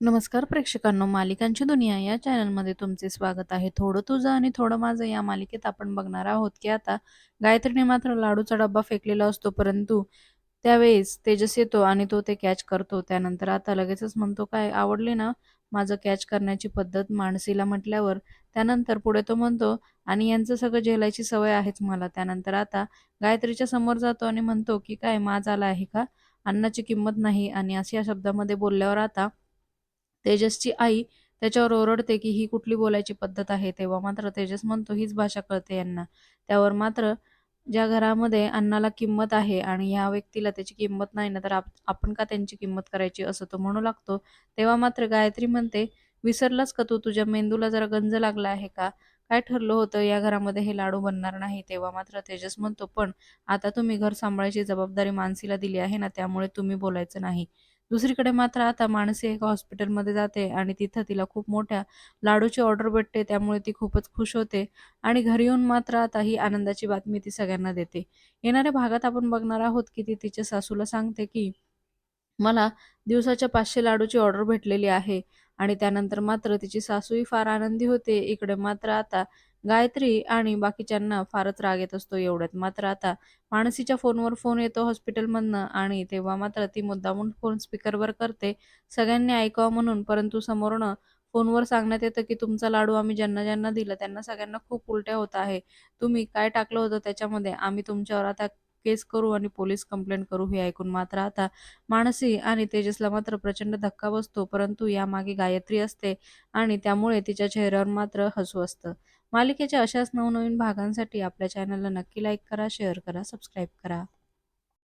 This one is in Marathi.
नमस्कार प्रेक्षकांनो मालिकांची दुनिया या चॅनलमध्ये तुमचे स्वागत आहे. थोडं तुझं आणि थोडं माझं या मालिकेत आपण बघणार आहोत की आता गायत्रीने मात्र लाडूचा डब्बा फेकलेला असतो परंतु त्यावेळेस तेजस येतो आणि तो ते कॅच करतो. त्यानंतर आता लगेचच म्हणतो काय आवडले ना माझं कॅच करण्याची पद्धत मानसीला म्हटल्यावर? त्यानंतर पुढे तो म्हणतो आणि यांचं सगळं झेलायची सवय आहेच मला. त्यानंतर आता गायत्रीच्या समोर जातो आणि म्हणतो की काय माज आला आहे का? अन्नाची किंमत नाही. आणि अशा शब्दामध्ये बोलल्यावर आता तेजसची आई त्याच्यावर ओरडते की ही कुठली बोलायची पद्धत आहे? तेव्हा मात्र तेजस म्हणतो हीच भाषा कळते यांना. त्यावर मात्र ज्या घरामध्ये अन्नाला किंमत आहे आणि ह्या व्यक्तीला त्याची किंमत नाही ना तर आपण का त्यांची किंमत करायची असं तो म्हणू लागतो. तेव्हा मात्र गायत्री म्हणते विसरलास का तू? तुझ्या मेंदूला जरा गंज लागला आहे का? काय ठरलं होतं या घरामध्ये हे लाडू बनणार नाही? तेव्हा मात्र तेजस म्हणतो पण आता तुम्ही घर सांभाळायची जबाबदारी मानसीला दिली आहे ना त्यामुळे तुम्ही बोलायचं नाही. दुसरीकडे मात्र आता मानसी एका हॉस्पिटलमध्ये जाते आणि तिथं तिला खूप मोठ्या लाडूची ऑर्डर भेटते त्यामुळे ती खूपच खुश होते आणि घरी येऊन मात्र आता ही आनंदाची बातमी ती सगळ्यांना देते. येणाऱ्या भागात आपण बघणार आहोत की ती तिच्या सासूला सांगते की मला दिवसाच्या पाचशे लाडूची ऑर्डर भेटलेली आहे आणि त्यानंतर मात्र तिची सासूही फार आनंदी होते. इकडे मात्र आता गायत्री आणि बाकीच्यांना फारच राग येत असतो एवढ्यात. मात्र आता मानसीच्या फोनवर फोन येतो हॉस्पिटलमधनं आणि तेव्हा मात्र ती मुद्दामून फोन स्पीकरवर करते. सगळ्यांनी ऐकावं म्हणून परंतु समोरनं फोनवर सांगण्यात येतं की तुमचा लाडू आम्ही ज्यांना ज्यांना दिला त्यांना सगळ्यांना खूप उलट्या होत आहे. तुम्ही काय टाकलं होतं त्याच्यामध्ये? आम्ही तुमच्यावर आता केस करू आणि पोलीस कंप्लेंट करू हे ऐकून मात्र आता मानसी आणि तेजसला मात्र प्रचंड धक्का बसतो परंतु यामागे गायत्री असते आणि त्यामुळे तिच्या चेहऱ्यावर मात्र हसू असतं. मालिकेच्या अशाच नवनवीन भागांसाठी आपल्या चॅनलला नक्की लाईक करा शेअर करा सबस्क्राईब करा.